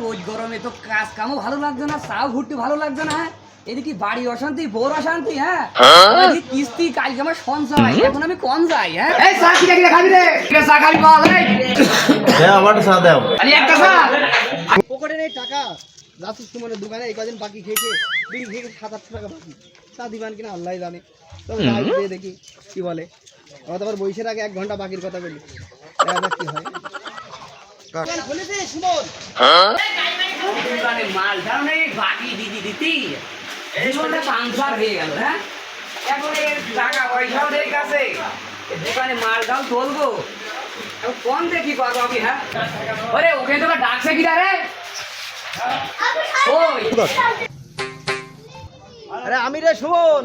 রোজ গরমে তো কাজ কামও ভালো লাগছে না চাও ঘুরতে ভালো লাগছে না হ্যাঁ? এদিকে বাড়ি অশান্তি বোর অশান্তি হ্যাঁ? এদিকে কিস্তি কালকে আমার সঞ্চয় এখন আমি কম যাই হ্যাঁ? এই চা কিনে কিনে খাবি রে। চা খাবি বল এই? হ্যাঁ আমার চা দাও। আরে একটা চা। পকেটে নেই টাকা। যাচ্ছিস তোমার দোকানে এই কদিন বাকি খেয়েছে। বিড়ি খেয়ে সাত আটশো টাকা বাকি। তা দিবান কিনা আল্লাহ জানে। তবে যাই দেখি কি বলে। আমার তো আবার বইসের আগে এক ঘণ্টা বাকির কথা বলি। দেখা যাক কি হয়? দোকান মাল দাও হয়ে? হ্যাঁ কোন দেখি করব আমি হ্যাঁ? ওরে ডাকছে কি রে? আরে আমি রে সুমন।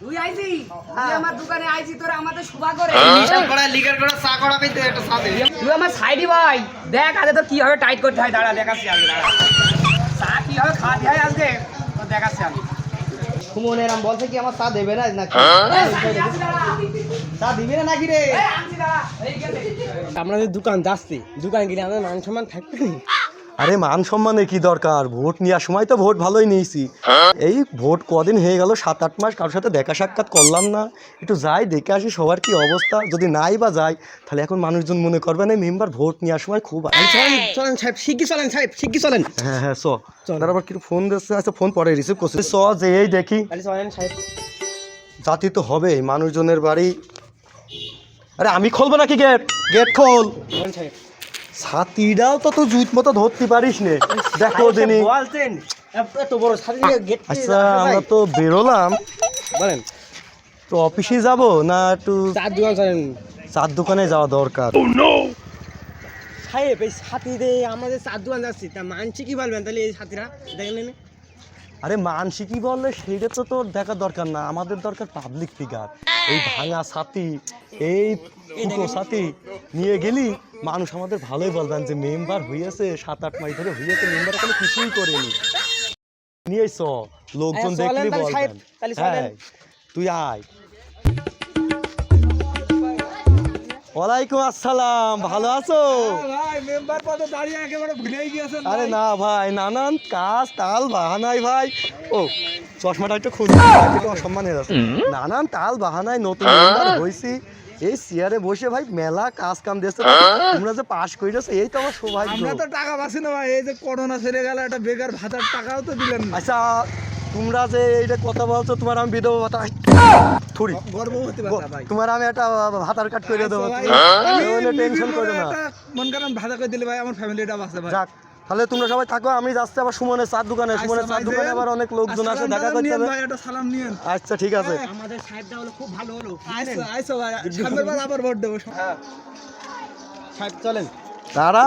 তুই আইছি তুই আমার দোকানে আইছি তোরা আমাদের শুভা করে। হিসাব করা লিগার করা চা করা পেতে একটা চা দে তুই আমার সাইডি ভাই দেখ কীভাবে টাইট করতে হয় দাঁড়া দেখাচ্ছি আমি দাঁড়া। চা কীভাবে খাওয়াতে হয় আজকে? তো দেখাচ্ছি আমি। সুমন এরম বলছে কি আমার চা দেবে না নাকি। চা দিবে না নাকি রে? এই, আনছি দাঁড়া। এই গেছে। আপনাদের দোকান যাচ্ছি দোকান গেলে আমাদের মান সম্মান থাকবে আরে মান সম্মানের কি দরকার? ভোট নেওয়ার সময় তো ভোট ভালোই নিয়েছি। এই ভোট কদিন হয়ে গেল সাত আট মাস কারোর সাথে দেখা সাক্ষাৎ করলাম না। একটু যাই দেখে আসি সবার কি অবস্থা। যদি নাই বা যাই তাহলে এখন মানুষজন মনে করবে না মেম্বার ভোট নেওয়ার সময় খুব চলেন সাহেব শিগগি চলেন সাহেব শিগগি চলেন। হ্যাঁ হ্যাঁ চ। তার আবার কিছু ফোন দিচ্ছে? আচ্ছা ফোন পরে রিসিভ করছে। চ যে এই দেখি সাহেব। জাতি তো হবে মানুষজনের বাড়ি। আরে আমি খুলবো নাকি গেট গেট খোল। সাহেব। ছাতিটাও তো তুই জুত মতো ধরতে পারিস নে। দেখো দিনি। গেট আচ্ছা আমরা তো বেরোলাম। বলেন। তো অফিসে যাব না একটু চার দোকান চলেন চার দোকানে যাওয়া দরকার? সাহেব এই সাথীতে আমাদের চার দোকান যাচ্ছি তা মানছি কি বলবেন? তাহলে এই সাথীরা দেখেন নি আরে মানসি কি বললে সেইটা তো তোর দেখার দরকার না আমাদের দরকার পাবলিক ফিগার এই ভাঙা ছাতি এই ফুটো ছাতি নিয়ে গেলি মানুষ আমাদের ভালোই বলবেন যে মেম্বার হইয়াছে সাত আট মাস ধরে হইয়াছে মেম্বার কোনো কিছুই করেনি। নিয়ে চ লোকজন দেখলে দেখলি বলবেন। হ্যাঁ তুই আয়। ওয়ালাইকুম আসসালাম ভালো আছো? ভাই মেম্বার পদে দাঁড়িয়ে একেবারে ভুলেই গিয়েছেন আরে না ভাই নানান কাজ তাল বাহানাই ভাই। ও চশমাটা একটু খুঁজে অসম্মান হয়ে যাচ্ছে। নানান তাল বাহানায় নতুন হয়েছি। এই চেয়ারে বসে ভাই মেলা কাজ কাম দিয়েছে। তোমরা যে পাশ করেছ এই তো আমার সৌভাগ্য। আমরা তো টাকা পাচ্ছি না ভাই এই যে করোনা সেরে গেল একটা বেকার ভাতার টাকাও তো দিলেন আচ্ছা তোমরা যে এইটা কথা বলছো তোমার আমি বিধবা ভাতা। থুড়ি। গর্ভবতী ভাতা ভাই। তোমার আমি একটা ভাতার কাট করে দেবো তুমি টেনশন করো না। মন করেন ভাতা করে দিলে ভাই আমার ফ্যামিলিটা বাঁচে ভাই। যাক তাহলে তোমরা সবাই থাকো আমি যাচ্ছি আবার সুমনের চার দোকানে। সুমনের চার দোকানে আবার অনেক লোকজন আসে দেখা করতে হবে। সালাম নিয়েন। আচ্ছা ঠিক আছে। আমাদের সাহেবটা হলো খুব ভালো হলো। আইসো আইসো ভাই সামনের বার আবার ভোট দেবো। সাহেব চলেন। তারা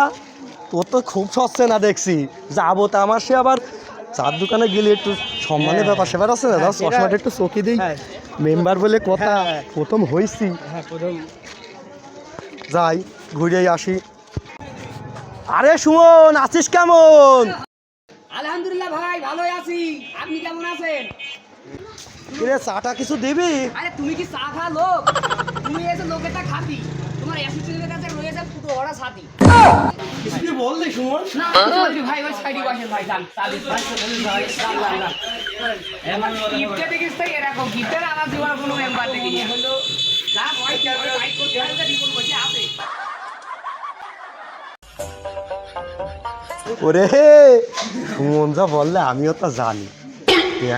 তোর তো খুব সচ্ছে না দেখছি। যাব তা আমার সে আবার চার দোকানে গেলে একটু সম্মানের ব্যাপার সেবার আছে না? হ্যাঁ, সেটা- চশমাটা একটু চকি দিই। হ্যাঁ। মেম্বার বলে কথা হ্যাঁ। প্রথম হয়েছি হ্যাঁ যাই ঘুরেই আসি। আরে সুমন আছিস কেমন? আলহামদুলিল্লাহ ভাই ভালোই আছি। আপনি কেমন আছেন? কিরে চাটা কিছু দিবি? আরে তুমি কি চা খা লোক? তুমি এসে লোকেরটা খাতি তোমার অ্যাসিস্ট্যান্টের কাছে রয়েছে ফুটো ওরা সাথী। কি বললি সুমন না কিছু ভাই সাইডে বসেন ভাই যান চালিশ ভাই ভাই যান যান যান গিফটে দেখিস তো এরকম গিফটের আমার জীবনে কোনো মেম্বার দেখিনি হলো যা কি করতে হয় রিপোর্ট বসে আছে। ওরে সুমন যা বললে আমিও তা জানি।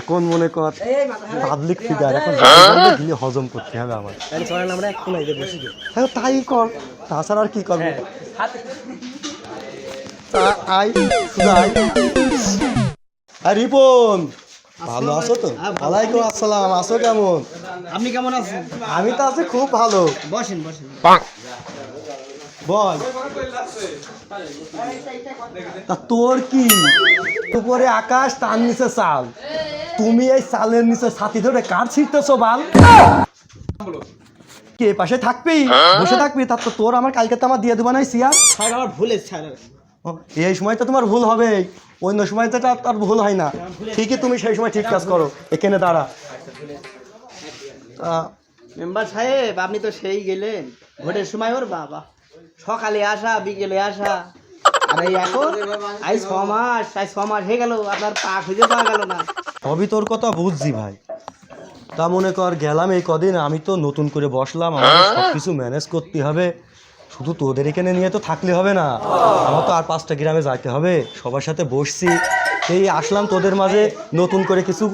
এখন মনে কর পাবলিক ফিগার এখন গিয়ে হজম করতে হবে আমার। চলেন আমরা এক কোনায় দিয়ে হ্যাঁ তাই কর। তাছাড়া আর কি করব? আই আর রিপন ভালো আছো তো? ওয়ালাইকুম আসসালাম। আছো কেমন? আপনি কেমন আছেন? আমি তো আছি খুব ভালো। বসেন বসেন। বল। তা তোর কি? উপরে আকাশ তার নিচে চাল তুমি এই চালের নিচে ছাতি ধরে কার ছিটতেছো বাল? কে পাশে থাকবি? বসে থাকবি? তার তো তোর আমার কালকে তো আমার দিয়ে দেবো না সিয়ার। আমার ভুলে ও, এই সময় তো তোমার ভুল হবে। অন্য সময় তো তার ভুল হয় না। ঠিকই তুমি সেই সময় ঠিক কাজ করো। এখানে দাঁড়া। মেম্বার সাহেব আপনি তো সেই গেলেন। ভোটের সময় ওর বাবা। সকালে আসা, বিকেলে আসা। আর এখন আজ ছ মাস, আজ ছ মাস হয়ে গেল, আপনার পা খুঁজে পাওয়া গেল না। সবই তোর কথা বুঝছি ভাই। তা মনে কর, গেলাম এই কদিন, আমি তো নতুন করে বসলাম আমার কিছু ম্যানেজ করতে হবে। শুধু তোদের এখানে নিয়ে তো থাকলে হবে না, আমার তো আর পাঁচটা গ্রামে যাইতে হবে, সবার সাথে বসছি। এই আসলাম তোদের মাঝে, নতুন করে কিছু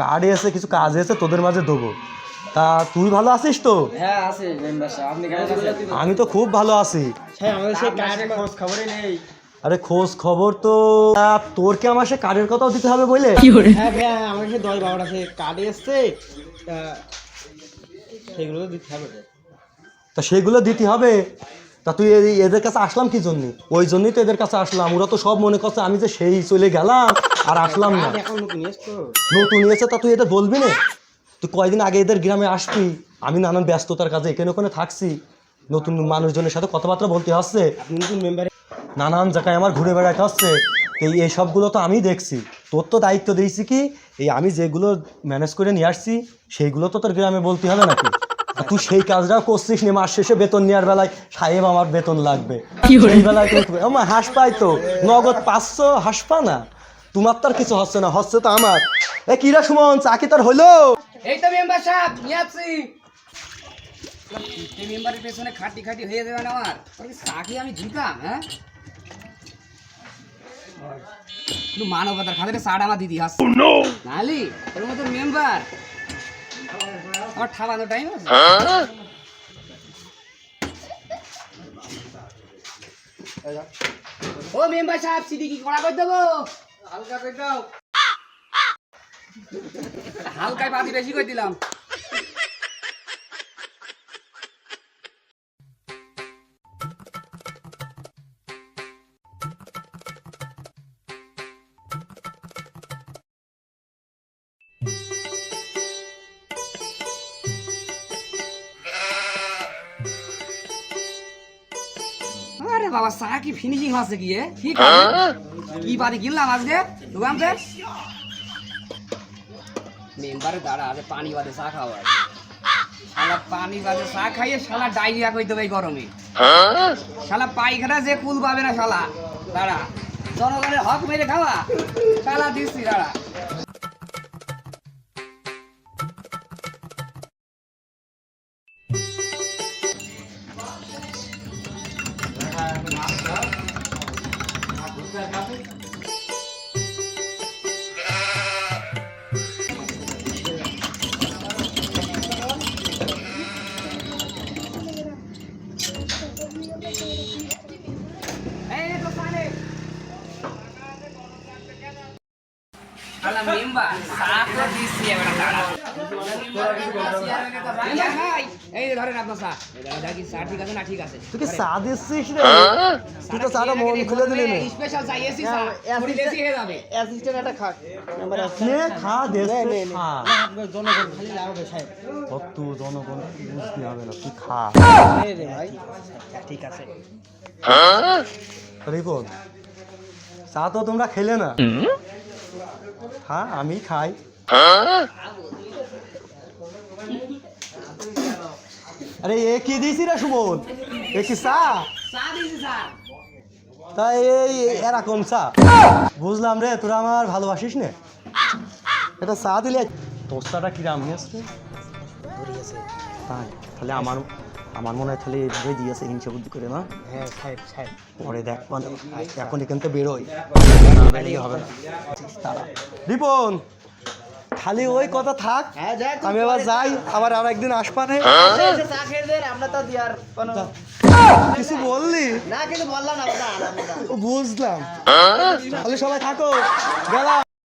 কার্ড এসে কিছু কাজ এসে তোদের মাঝে দেবো। তা তুই ভালো আছিস তো? হ্যাঁ আছে মেম্বার সাহেব আপনি কেমন আছেন? আমি তো খুব ভালো আছি। হ্যাঁ আমাদের সেই কার্ডের খোঁজ খবরই নেই। আরে খোঁজ খবর তো তোর কি আমার সে কার্ডের কথাও দিতে হবে বলে হ্যাঁ হ্যাঁ আমার কাছে দশ বারোটা সে কার্ডে এসছে তা সেগুলো দিতে হবে তা সেগুলো দিতে হবে? তা তুই এদের কাছে আসলাম কি জন্য? ওই জন্যই তো এদের কাছে আসলাম। ওরা তো সব মনে করছে আমি যে সেই চলে গেলাম আর আসলাম না। এখন নতুন নতুন এসে তা তুই এদের বলবি না? তুই কয়দিন আগে এদের গ্রামে আসবি? আমি নানান ব্যস্ততার কাজে এখানে ওখানে থাকছি। নতুন মানুষজনের সাথে কথাবার্তা বলতে হচ্ছে। নতুন মেম্বার নানান জায়গায় আমার ঘুরে বেড়াতে হচ্ছে। এই এই সবগুলো তো আমি দেখছি। তোর তো দায়িত্ব দিয়েছি কি? এই আমি যেগুলো ম্যানেজ করে নিয়ে আসছি সেইগুলো তো তোর গ্রামে বলতে হবে নাকি? তুই সেই কাজটাও করছিস নি মাস শেষে বেতন নেওয়ার বেলায়। সাহেব আমার বেতন লাগবে। সেই বেলায় আমার হাঁস পাই তো। নগদ পাঁচশো হাঁস পা না? তোমার তো আর কিছু হচ্ছে না হচ্ছে তো আমার। এ কিরা সুমন চাকি তোর হইল এই তো মেম্বার সাহেব নিয়ে আসছি। মেম্বারের পেছনে খাটি খাটি হয়ে যাবে না আমার। ওর আমি দিতাম হ্যাঁ? মানবতার খাতে সাড় আমার দিদি আসছে নালি এর মতো মেম্বার। আমার ঠাবানো টাইম আছে। ও মেম্বার সাহেব সিডি কি করা করে দেবো? হালকা করে দাও। হালকায় পাতি বেশি করে দিলাম বাবা চা কি ফিনিশিং আছে কি? কি? কি বাদি কিনলাম আজকে দোকান মেম্বারে, দাঁড়া আছে পানি বাদে চা খাওয়া শালা পানি বাদে চা খাইয়ে শালা ডায়রিয়া কই দেবে গরমে? শালা পায়খানা যে কুল পাবে না শালা। দাঁড়া, জনগণের হক মেরে খাওয়া। শালা দিচ্ছি, দাঁড়া। এই যে ধরেন আপনার চা চা ঠিক আছে না ঠিক আছে? তুই কি চা দিচ্ছিস রে? তুই তো চাটা মন খুলে দিলি না। স্পেশাল চাই এসি চা পুরি দেশি হয়ে যাবে। অ্যাসিস্ট্যান্ট মেম্বার নে খা নে। জনগণ খালি লাগবে সাহেব। কত জনগণ বুঝতে হবে না তুই খা। রে ভাই ঠিক আছে। রিপন চা তো তোমরা খেলে না? হ্যাঁ আমি খাই। আরে এ কি দিয়েছি রে সুমন এ কি চা? চা দিয়েছি স্যার তা এই এরকম চা। বুঝলাম রে তোরা আমার ভালোবাসিস নে। এটা চা দিলে তোর চাটা কিরাম নিয়েছে তাই তাহলে আমার আমার মনে হয় তাহলে এভাবে দিয়েছে হিংসা বুদ্ধি করে না? হ্যাঁ সাহেব সাহেব পরে দেখ মানে এখন এখান থেকে বেরোই বেরিয়ে হবে না। রিপন! খালি ওই কথা থাক। হ্যাঁ আমি আবার যাই আবার আর একদিন আসপানে চা আমরা তো দিয়ার কিছু বললি? না কিন্তু বললাম বুঝলাম। তাহলে সবাই থাকো। গেলাম।